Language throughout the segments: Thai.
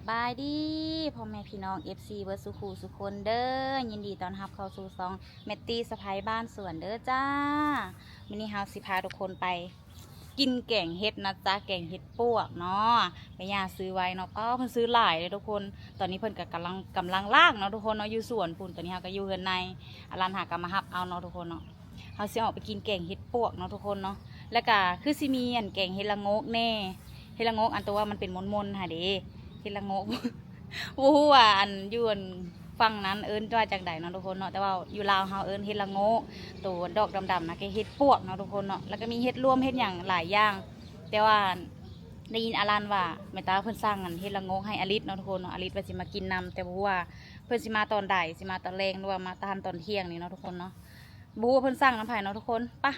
สบายดีพ่อแม่พี่น้อง FC เบอร์สุขูสุคนเด้อยินดีต้อนรับเข้าสู่ซองแมตตี้สะพายบ้านสวนเด้อจ้ามินิฮาสิพาทุกคนไป กินแกงเห็ดนะจ๊ะแกงเห็ดปวกเนาะแม่ย่าซื้อไว้เนาะก็เพิ่นซื้อหลายเลยทุกคน ตอนนี้เพิ่นก็กำลังกำลังลากเนาะทุกคนเนาะอยู่สวนปุ่นตอนนี้เฮาก็อยู่เฮือนในอารันหากำมาฮับเอาเนาะทุกคนเนาะเฮาสิออกไปกินแกงเห็ดปวกเนาะทุกคนเนาะแล้วก็คือสิมีอันแกงเห็ดละงกแน่เฮดละงกอันตัวว่ามันเป็นมนมนๆค่ะเด้ เฮดละโงกวู้ว่าอันยวนฟังนั้นเอิ้นว่าจากใดเนาะทุกคนเนาะแต่ว่าอยู่ลาวเฮาเอิ้นเฮ็ดละโงกตัวดอกดำๆนะก็เฮ็ดปวกเนาะทุกคนเนาะแล้วก็มีเฮ็ดรวมเฮ็ดอย่างหลายอย่าง แต่ว่าได้ยินอารันว่าแม่ตาเพิ่นสร้างอันเฮ็ดละโงกให้อลิศเนาะทุกคนเนาะอลิศว่าสิมากินนำแต่บ่ว่าเพิ่นสิมาตอนใดสิมาตอนแรงหรือว่ามาตามตอนเที่ยงนี่เนาะทุกคนเนาะบ่รู้ว่าเพิ่นสร้างน้ำไผ่เนาะทุกคนไปะ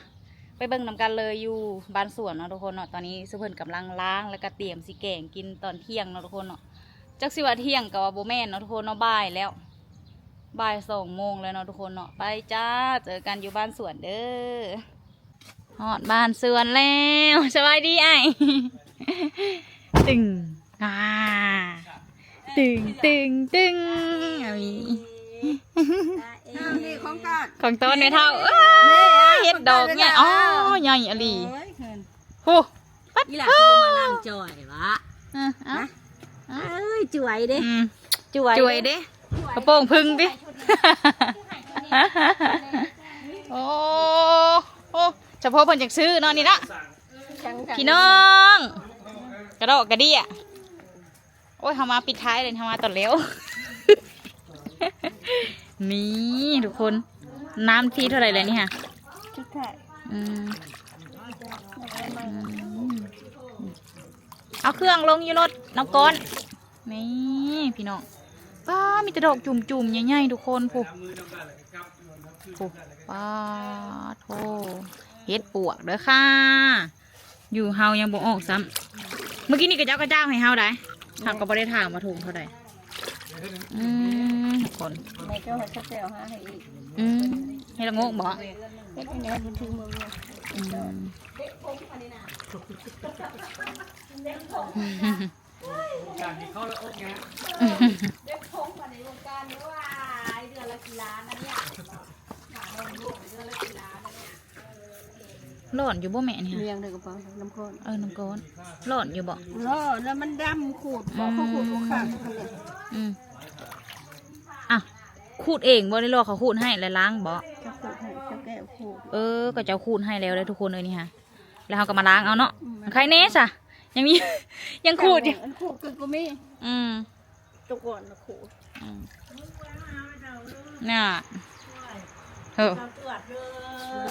ไปเบิ่งนำกันเลยอยู่บ้านสวนเนาะทุกคนเนาะตอนนี้สุเพิ่นกำลังล้างแล้วก็เตรียมสิแกงกินตอนเที่ยงเนาะทุกคนเนาะจักสิว่าเที่ยงกับว่าโบแม่นเนาะทุกคนเนาะบ่ายแล้วบ่ายสองโมงแล้วเนาะทุกคนเนาะไปจ้าเจอกันอยู่บ้านสวนเด้อฮอดบ้านสวนแล้วสบายดีไอ้ตึงอ่าตึงตึงตึงเอาอีนี่ของกัดของต้นไม่เท่า เอ้ยเฮ็ดดอกเนี่ยอ๋อใหญ่อลีโอ้ยเขินโอ้อีหล่ะเขามานั่งจ่อยวะอะอะเอ้ยจ่วยเด้อืมจวยจวยเด้กระโปรงพึ่งดิโอ้โอ้เฉพาะเพิ่นจากซื้อเนาะนี่นะพี่น้อง กระโดดกระเดี่ยโอ้ยทำมาปิดท้ายเลยทำมาตอนเร็วนี่ทุกคน น้ำที่เท่าไหร่เลยนี่ฮะ ชุดไข่อืมเอาเครื่องลงยู่รถน้องก้อนนี่พี่น้องป้ามีแต่ดอกจุ่มๆใหญ่ๆทุกคนผูกผูกป้าโทเฮ็ดปวกเด้อค่ะ อยู่เฮายังบ่ออกซ้ำเมื่อกี้นี่กระเจ้ากระเจ้าให้เฮาได้ทางก็บ่ได้ถามมาถูกเท่าไหร่อืมทุกคนในเจ้าหัวชัดเจลฮะให้อีก อืมให้ละโงกบ่เฮ็ดอันนี้มันถึงมือเนี่ยอืมหลอนอยู่บ่แม่เนี่ยเลี้ยงเลยกระเป๋าน้ำข้นเออน้ำก้อนหลอนอยู่บ่ล้อแล้วมันดำขูดบอกเขาขูดลูกค้างเขาเนี่ยอืมอะ ขูดเองบ่ได้รอเขาขูดให้แล้วล้างบ่เขาขูดให้เขาแก้วขูดเออก็จะขูดให้แล้วเลยทุกคนเลยนี่ฮะแล้วเขาก็มาล้างเอาเนาะใครเนสอะยังมียังขูดอยู่อันขูดคือกูมีอืมตัวก่อนนะขูดอืมน่ะเออน้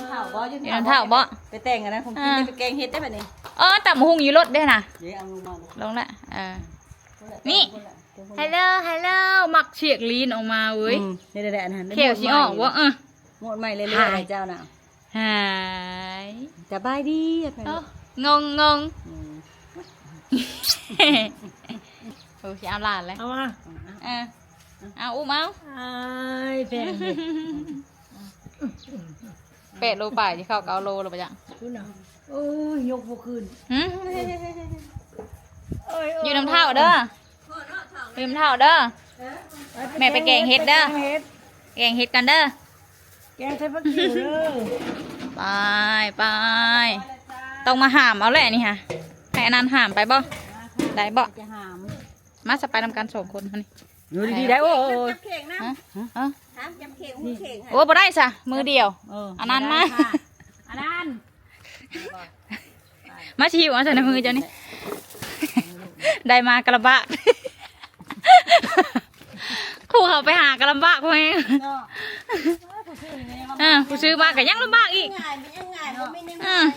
ำเผาบ่อยืเดี๋ยวน้ำเท่าบ่ไปแต่งกันนะผมกินได้ไปแกงเห็ดได้ป่ะนี่เออตับหมูหุงอยู่รถได้น่ะเดี๋ยวเอาลงมาลงละเออนี่ ฮัลโหลฮัลโหลมักเฉียกลีนออกมาเว้ยนี่ได้ๆอันนั้นเขียวสิออกว่าเออหมดใหม่เลยเรื่อยๆเจ้าน่ะหายสบายดีอะไปเอ้างงงงอืมโอ้สิเอาหลานเลยเอามาเออเอาอุ้มเอาไอ้แพงเลยเป็ดโลป่ายที่เข้าเกาโลหรือเปล่าจ๊ะคุณน่ะโอ้ยยกบ่ขึ้นหืมเอ้ยอยู่น้ำเท่าเด้อ อยู่น้ำเท่าเด้อ แม่ไปแกงเห็ดเด้อ แกงเห็ดแกงเห็ดกันเด้อแกงใส่ผักชีเด้อไปไปต้องมาหามเอาแหละนี่ฮะให้อนันต์หามไปบ่ได้บ่จะหามมาสไปนำกันสองคนมานี่อยู่ดีๆได้โอ้ยจับเข่งนะฮะเออถามจับเข่งหูเข่งโอ้บ่ได้ซะมือเดียวเอออันนั้นมาอันนั้นมาชิวเอาใส่ในมือเจ้านี่ได้มากระบะ ครูเขาไปหากระบะพวกนี้เนาะอ่าผู้ซื้อมาก็ยังลำบากอีกง่ายเป็นยังไงบ่ไม่ได้อืง่ามย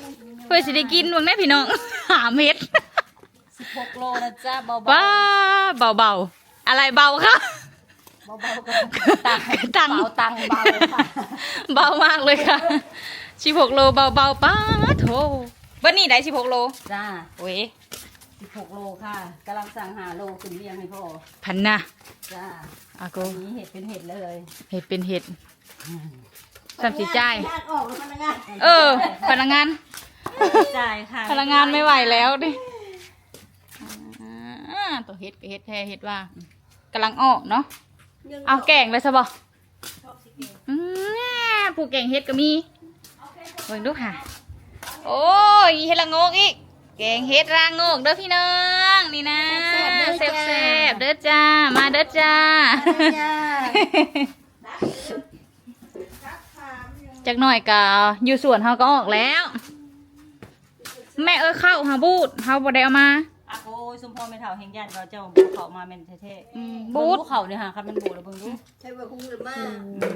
เพื่อสิได้กินพวกนี้พี่น้องหาเม็ดหกโลนะจ๊ะเบาๆว้าเบาเบาๆอะไรเบาคะเบาๆกับตังตังเบาตังเบาค่ะเบามากเลยค่ะสิบหกโลเบาเบาๆป้าโถวันนี้ได้สิบหกโลจ้าโอ้ย สิบหกโลค่ะกำลังสั่งหาโลขึ้นเรียงให้พ่อพันนะจ้าอากูอันนี้เห็ดเป็นเห็ดเลยเห็ดเป็นเห็ดสามสีจ่ายญาติออกแล้วพนักงานเออ พนักงาน จ่ายค่ะพลังงานไม่ไหวแล้วดิอ่าตัวเฮ็ดก็เฮ็ดแท้เฮ็ดว่ากำลังออกเนาะเอาแกงเลยซะบ่อืมผู้แกงเฮ็ดก็มีเบิ่งดูค่ะ โอ้ยเฮ็ดละโงกอีก แกงเฮ็ดรางโงกเด้อพี่น้องนี่นะแซ่บๆเด้อจ้ามาเด้อจ้าจักหน่อยก็อยู่สวนเฮาก็ออกแล้ว แม่เอ้ยเข้าหาบูดเฮาบ่ได้เอามาอะโอ้ยสมพรไม่เท่าแห่งญาติเราเจ้าบ่เขามาแม่นแท้อืมๆบูดเงเขาเนี่ยค่ะคันมันบูดแล้วเบิ่งดูใช่ว่าคงหรือมา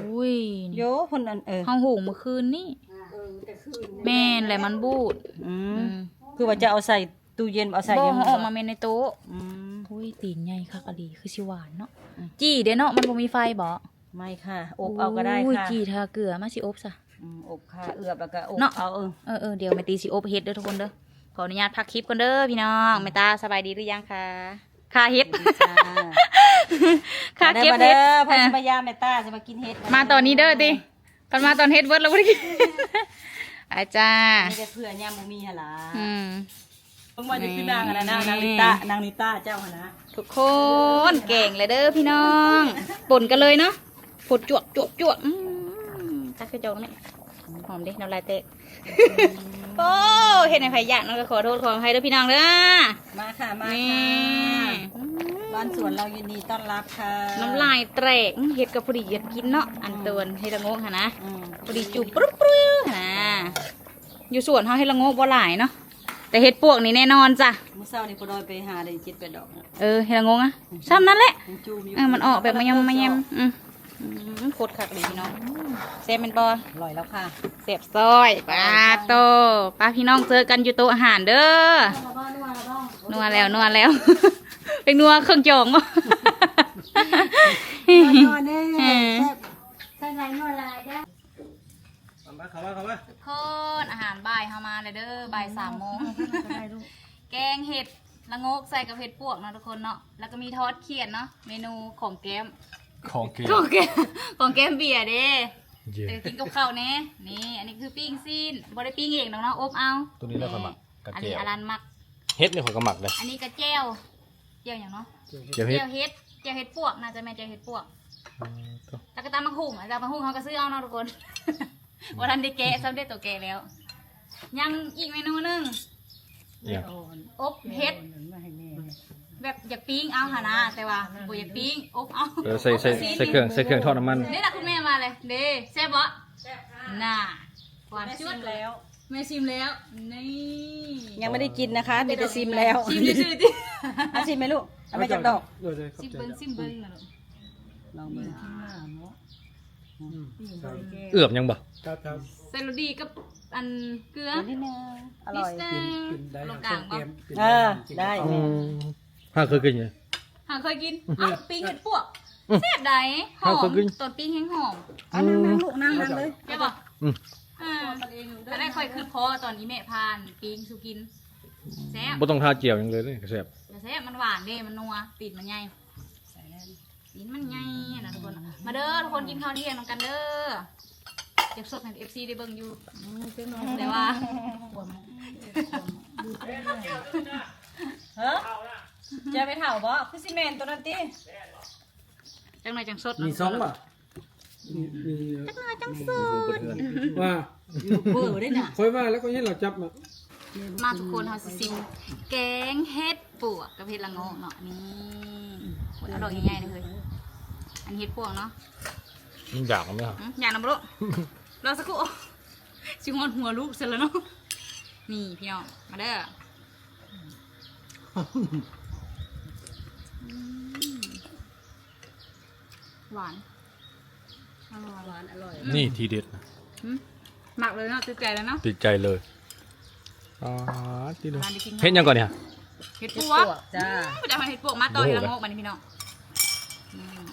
อุ้ยโยเพิ่นอันเออเฮาหูเมื่อคืนนี่เออแต่คืนแม่นแหละมันบูดอือืมม คือว่าจะเอาใส่ตู้เย็นเอาใส่บ่ยังเฮาออกมาแม่นในโต๊ะอืมอุ้ยตีนใหญ่คักอะดีคือสิหวานเนาะอืมจี้เด้เนาะมันบ่มีไฟบ่ไม่ค่ะ อบเอาก็ได้อุ้ยค่ะจี้ทาเกลือมาสิอบซะ อืมอบค่ะเอือบแล้วก็อบเนาะ เอาเออเออเออเดี๋ยวแม่ตีสิอบเฮ็ดเด้อทุกคนเด้อขออนุญาตพักคลิปก่อนเด้อพี่น้องแม่ตาสบายดีหรือยังคะค่าเฮ็ดจ้าค่าเด้เก็บอมาเฮ็เด้ดอพ่ออะสิมายามแม่ตาจะมากินเฮ็ดมาตอนนี้เด้อติกันมาตอนเฮ็ดเบิดแล้วบ่ได้กิน อาจ้าไม่ได้เพื่อยามบ่มีหั่นล่ะอืม เพิ่งมาจะขึ้นนางอะนะนางนางลิตานางลิตาเจ้าหั่นนะทุกคนเก่งเลยเด้อพี่น้องป่นกันเลยเนาะผดจวกจวกจวกอืมจักกระจอกไหมหอมดิน้ำลายเตะ โอ้เห็นในไผ่ยากน้องก็ขอโทษขออภัยเด้อพี่น้องเด้อมาค่ะมานี่ค่ะบ้านสวนเรายินดีต้อนรับค่ะน้ำลายแตกเห็ดกับพอดีอยากกินเนาะอันเตือนให้ละโงกค่ะนะอืมพอดีจุบปรึ๊บปรึ๊บค่ะนะ อยู่สวนเขาให้ละโงกบ่หลายเนาะแต่เห็ดปวกนี่แน่นอนจ้ะมื้อเช้านี่พอดอยไปหาได้จิตไปดอกนะเออให้ละโงกอะซ้ำนั่นแหละยังจูมอยู่เออมันออกแบบมายำมายำอืมอืมโคตรคักเลยพี่น้องเซฟเป็นบออร่อยแล้วค่ะเสียบซอยปลาโตป้าพี่น้องเจอกันอยู่โต๊ะอาหารเด้อนัวแล้วนัวแล้ว เป็นนัวเครื่องจองบ่ นอนแน่เออข้างในนอนลายได้เข้า มาเข้ามาเข้ามาทุกคนอาหารบ่ายเข้ามาเลยเด้อบ่ายสามโมงแกงเห็ดละโงกใส่กับเห็ดปวกเนาะทุกคนเนาะแล้วก็มีทอดเขียดเนาะเมนูของแก้มของเกของแก้มของแก้มเบียร์เด้เย่เดี๋ยวกินกับข้าวแน่นี่อันนี้คือปิ้งซีนบ่ได้ปิ้งเองน้องเนาะอบเอาตัวนี้เราขมักกระอันเจีนี้ยวอารันมัก เฮ็ดเนี่ยของกระหมักเลย อันนี้กระเจียวเจียวอย่างเนาะเจียวเฮ็ดเจียวเฮ็ดเจียวเฮ็ดปวกน่าจะแม่นเจียวเฮ็ดปวก แล้วก็ตามมะฮุ่งอาจารย์มะฮุ่งเขาก็ซื้อเอาเนาะทุกคน วันนั้นได้แกะซ้ำได้ตัวแกะแล้ว ยังอีกเมนูหนึงเนี่ย อบเฮ็ดแบบอยากปิ้งเอาหานะแต่ว่าบ่อยากปิ้งอบเอาเออใส่ใส่ใส่เครื่องใส่เครื่องทอดน้ำมัน นี่แหละคุณแม่มาเลยเด้แซ่บบ่น่าหวานแม่จุชิดมแล้วแม่ชิมแล้วนี่ยังไม่ได้กินนะคะมีแต่ซิมแล้วชิมซื่อๆดิอะชิมไหมลูกเอาไปจากดอกซิมเบิ้งซิมเบิ้งนะลูกลองเบิ่ง เอือบยังบ่ครับครับใส่โรดีกับอันเกลือนิดนึงอร่อยนิดกินนึงกินได้ลงคกรัลาบงเกบ่มกินเออได้ อืมห้าเคยกินยังหาเคยกินเอ้าปิ้งเห็ดปวกแซ่บใดหอเอามเคยกิน ตอนปิ้งแห้งหอมเอานั่งนั่งลูกนั่งนั่งเลยใช่ป่ะอืมอ่าแต่ได้ค่อยคือพอตอนนี้แม่พานปิ้งสุกินแซ่บบ่ต้องทาเจียวยังเลยนี่แซ่บแต่แซ่บมันหวานเด้มันนัวปีนมันใหญ่ ปีนมันใหญ่นะทุกคนมาเด้อทุกคนกินข้าวเที่ยงนำกันเด้อเดี๋ยวสดให้เอฟซีได้เบิ่งอยู่แต่ว่าเฮ้อจะไปเถ่าบ่คือซีเมนต์ตัวนั้นติจังหนจังสดมีสองป่ะมีจังหน่อยจังสดว่าเบอร์ได้น่ะคอยว่าแล้วก็ยังเราจับมา มาทุกคนเฮาสิซิมแกงเห็ดปวกกับเห็ดละโงกเนาะนี่โอ้ยอร่อยใหญ่ๆเลยอันเห็ดปวกเนาะมันอยากมั้ยครับอืมอย่านำลูกรอสักครู่ชิงอนหัวลูกเสร็จแล้วเนาะนี่พี่น้องมาเด้ออืมหวานอร่อยหวานอร่อยนี่ทีเด็ดนะอืมหมักเลยเนาะติดใจแล้วเนาะติดใจเลย อ๋อติดเลยร้านได้กินเฮ็ดยังก่อนเนี่ยเห็ดเฮ็ปดวปกวกจ้าไม่ได้มาเห็ดปวกมาต่อโอ้เห็โหดละโงกมานี่พี่น้องอืม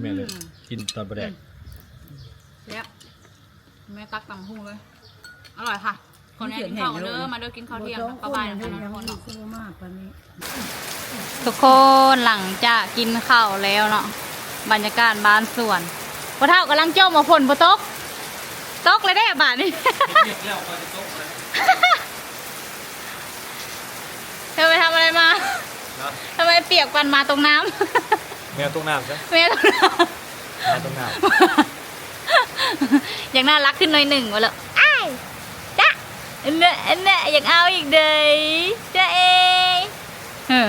แม่เลยกินตอนประแดกแล้วแม่ตักตำหูเลย อร่อยค่ะ คนนี้กินข้าวกันเด้อมาเด้อกินข้าวเที่ยงกับป้าบายนะทุกคนเนาะทุกคนหลังจากกินข้าวแล้วเนาะบรรยากาศบ้านสวนพ่อเท่ากำลังจ้องมาฝนพ่ตก ตกเลยได้อบาทนี่เธอไปทำอะไรมาทำไมเปียกปันมาตรงน้ำแมวตรงน้ำใช่แมวตรงน้ำแมวตรงน้ำอย่างน่ารักขึ้นหน่อยหนึ่งวะเลยอ้จ้ะเนี่ยเนี่ยอยากเอาอีกเดยจ้ะเอเออ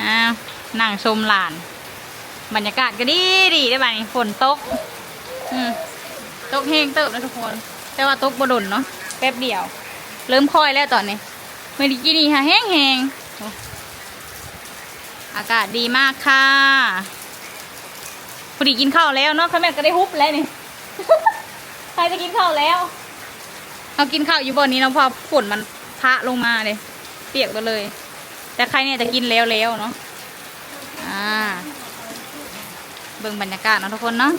อ้าวนั่งชมหลาน บรรยากาศก็ดีดีได้ไหมฝนตก อืม ตกเฮงเติบนะทุกคน แต่ว่าตกบดนเนาะแป๊บเดียว เริ่มค่อยแล้วตอนนี้เมื่อกี้นี่ค่ะแห้งแหงอากาศดีมากค่ะพอดีกินข้าวแล้วเนาะข้าแม่ก็ได้ฮุบแล้วนี่ใครจะกินข้าวแล้วเรากินข้าวอยู่บนนี้เนาะพอฝนมันพะลงมาเลย เปียกไปเลย แต่ใครเนี่ยจะกินแล้วแล้วเนาะอ่าเบิ่งบรรยากาศเนาะทุกคนเนาะ